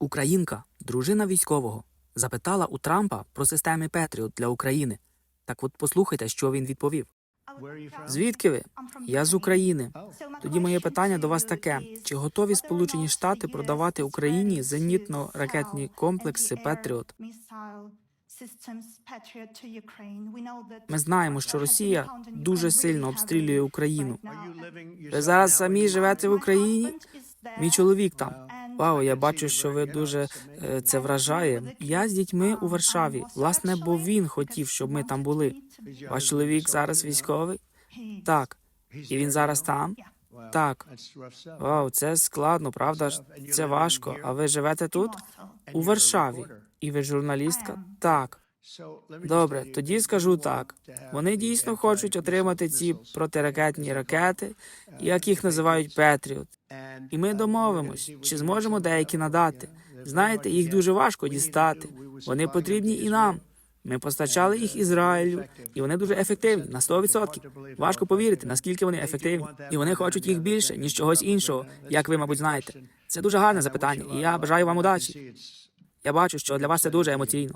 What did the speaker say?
Українка, дружина військового, запитала у Трампа про системи Петріот для України. Так от послухайте, що він відповів. Звідки ви? Я з України. Тоді моє питання до вас таке: чи готові Сполучені Штати продавати Україні зенітно-ракетні комплекси Петріот? Ми знаємо, що Росія дуже сильно обстрілює Україну. Ви зараз самі живете в Україні? Мій чоловік там. Вау, я бачу, що ви дуже е, це вражає. Я з дітьми у Варшаві. Власне, бо він хотів, щоб ми там були. Ваш чоловік зараз військовий? Так. І він зараз там? Так. Вау, це складно, правда ж? Це важко. А ви живете тут? У Варшаві. І ви журналістка? Так. Добре, тоді скажу так. Вони дійсно хочуть отримати ці протиракетні ракети, як їх називають Петріот. І ми домовимось, чи зможемо деякі надати. Знаєте, їх дуже важко дістати. Вони потрібні і нам. Ми постачали їх Ізраїлю, і вони дуже ефективні на 100%. Важко повірити, наскільки вони ефективні, і вони хочуть їх більше ніж чогось іншого, як ви, мабуть, знаєте. Це дуже гарне запитання, і я бажаю вам удачі. Я бачу, що для вас це дуже емоційно.